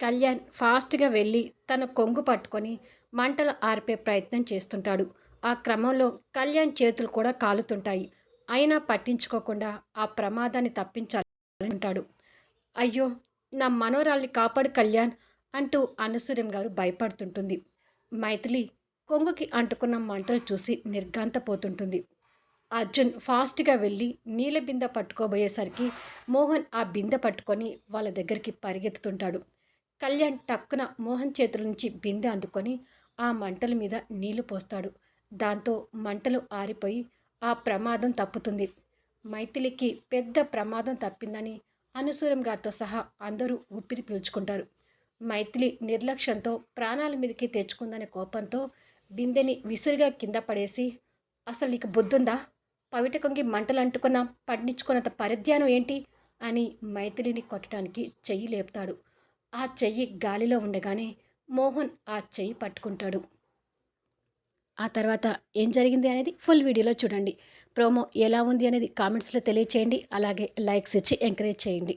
కళ్యాణ్ ఫాస్ట్గా వెళ్ళి తన కొంగు పట్టుకొని మంటలు ఆర్పే ప్రయత్నం చేస్తుంటాడు. ఆ క్రమంలో కళ్యాణ్ చేతులు కూడా కాలుతుంటాయి. అయినా పట్టించుకోకుండా ఆ ప్రమాదాన్ని తప్పించాలి అంటాడు అయ్యో నా మనోరాల్ని కాపాడు కళ్యాణ్ అంటూ అనసూర్యం గారు భయపడుతుంటుంది. మైథిలి కొంగుకి అంటుకున్న మంటలు చూసి నిర్గాంతపోతుంటుంది అర్జున్ ఫాస్ట్గా వెళ్ళి నీళ్ళ బిందె పట్టుకోబోయేసరికి మోహన్ ఆ బిందె పట్టుకొని వాళ్ళ దగ్గరికి పరిగెత్తుతుంటాడు. కళ్యాణ్ టక్కున మోహన్ చేతుల నుంచి బిందె అందుకొని ఆ మంటల మీద నీళ్ళు పోస్తాడు. దాంతో మంటలు ఆరిపోయి ఆ ప్రమాదం తప్పుతుంది. మైథిలికి పెద్ద ప్రమాదం తప్పిందని అనుసూరం గారితో సహా అందరూ ఊపిరి పీల్చుకుంటారు. మైథిలి నిర్లక్ష్యంతో ప్రాణాల మీదకి తెచ్చుకుందనే కోపంతో బిందెని విసురుగా కింద పడేసి అసలు నీకు బుద్ధుందా? పవిటకొంగి మంటలు అంటుకున్న పండించుకున్నంత పరిధ్యానం ఏంటి? అని మైథిలిని కొట్టడానికి చెయ్యి లేపుతాడు. ఆ చెయ్యి గాలిలో ఉండగానే మోహన్ ఆ చెయ్యి పట్టుకుంటాడు. ఆ తర్వాత ఏం జరిగింది అనేది ఫుల్ వీడియోలో చూడండి. ప్రోమో ఎలా ఉంది అనేది కామెంట్స్లో తెలియచేయండి. అలాగే లైక్స్ ఇచ్చి ఎంకరేజ్ చేయండి.